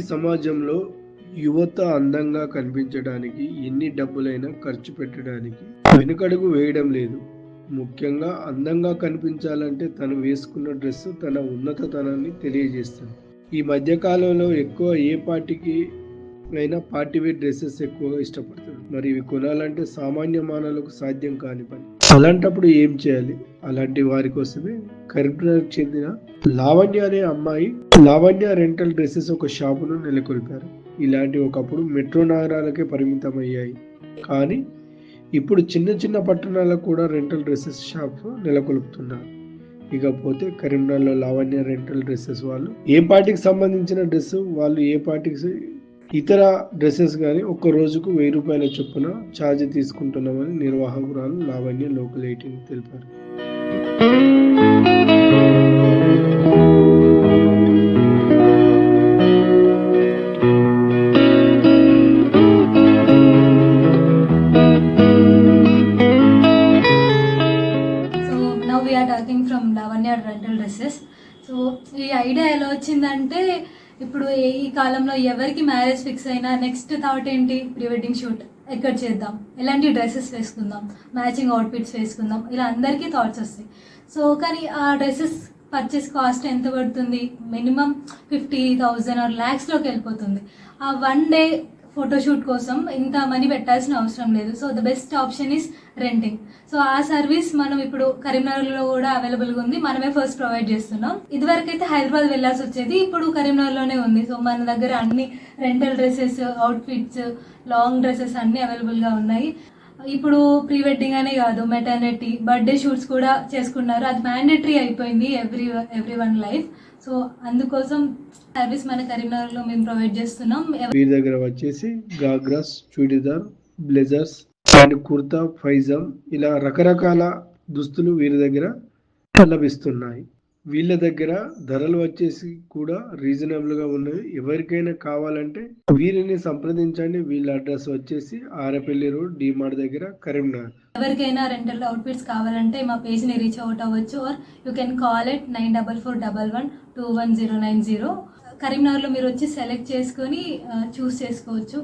సమాజంలో యువత అందంగా కనిపించడానికి ఎన్ని డబ్బులైనా ఖర్చు పెట్టడానికి వెనుకడుగు వేయడం లేదు. ముఖ్యంగా అందంగా కనిపించాలంటే తను వేసుకున్న డ్రెస్ తన ఉన్నతతనాన్ని తెలియజేస్తుంది. ఈ మధ్యకాలంలో ఎక్కువ ఏ పార్టీకి అయినా పార్టీ వేర్ డ్రెస్సెస్ ఎక్కువగా ఇష్టపడుతుంది మరి ఇవి కొనాలంటే సామాన్య మానవులకు సాధ్యం కాని పని. అలాంటప్పుడు ఏం చేయాలి? అలాంటి వారి కోసమే కరీంనగర్ చెందిన లావణ్య అనే అమ్మాయి లావణ్య రెంటల్ డ్రెస్సెస్ ఒక షాపును నెలకొల్పారు. ఇలాంటి ఒకప్పుడు మెట్రో నగరాలకే పరిమితమయ్యాయి. కానీ ఇప్పుడు చిన్న చిన్న పట్టణాలకు కూడా రెంటల్ డ్రెస్సెస్ షాప్స్ నెలకొల్పుతున్నారు. ఇకపోతే కరీంనగర్లో లావణ్య రెంటల్ డ్రెస్సెస్ వాళ్ళు ఏ పార్టీకి సంబంధించిన డ్రెస్ వాళ్ళు ఏ పార్టీకి ఇతర డ్రెస్సెస్ కానీ ఒక్క రోజుకు వెయ్యి రూపాయల చొప్పున ఛార్జ్ తీసుకుంటున్నామని నిర్వాహకురాలు లావణ్య లోకల్ ఎయిటీన్ తెలిపారు. So now we are talking from dresses so ఈ ఐడియా ఎలా వచ్చిందంటే ఇప్పుడు ఈ- కాలంలో ఎవరికి మ్యారేజ్ ఫిక్స్ అయినా నెక్స్ట్ థాట్ ఏంటి? ప్రీ వెడ్డింగ్ షూట్ ఎక్కడ చేద్దాం? ఎలాంటి డ్రెస్సెస్ వేసుకుందాం? మ్యాచింగ్ అవుట్ఫిట్స్ వేసుకుందాం? ఇలా అందరికీ థాట్స్ వస్తాయి. సో కానీ ఆ డ్రెస్సెస్ పర్చేస్ కాస్ట్ ఎంత పడుతుంది? మినిమం ఫిఫ్టీ థౌజండ్ ఆర్ ల్యాక్స్లోకి వెళ్ళిపోతుంది. ఆ వన్ డే ఫోటోషూట్ కోసం ఇంత మనీ పెట్టాల్సిన అవసరం లేదు. So the best option is renting so ఆ సర్వీస్ మనం ఇప్పుడు కరీంనగర్లో కూడా అవైలబుల్గా ఉంది. మనమే ఫస్ట్ ప్రొవైడ్ చేస్తున్నాం. ఇదివరకు అయితే హైదరాబాద్ వెళ్ళాల్సి వచ్చేది ఇప్పుడు కరీంనగర్లోనే ఉంది. సో మన దగ్గర అన్ని rental dresses outfits long dresses అన్ని అవైలబుల్గా ఉన్నాయి. ఇప్పుడు ప్రీ వెడ్డింగ్ అనే కాదు మెటర్నిటీ బర్త్డే షూట్స్ కూడా చేసుకున్నారు. అది మ్యాండేటరీ అయిపోయింది every every one life so అందుకోసం సర్వీస్ మన కరీంనగర్లో మేము ప్రొవైడ్ చేస్తున్నాం. మీ వీరి దగ్గర వచ్చేసి ghagras churidar blazers and kurta pyjama ఇలా రకరకాల దుస్తులు వీరి దగ్గర లభిస్తున్నాయి. వీళ్ళ దగ్గర ధరలు వచ్చేసి కూడా రీజనబుల్గా ఉన్నవి. ఎవరికైనా కావాలంటే వీరిని సంప్రదించండి. వీళ్ళ అడ్రస్ వచ్చేసి ఆరపల్లి రోడ్ డిమార్ట్ దగ్గర కరీంనగర్. ఎవరికైనా రెంటల్ అవుట్ఫిట్స్ కావాలంటే మా పేజ్ని రీచ్ అవుట్ అవ్వచ్చు. Or you can call at nine double four double one two one zero nine zero కరీంనగర్లో మీరు వచ్చి సెలెక్ట్ చేసుకొని చూస్ చేసుకోవచ్చు.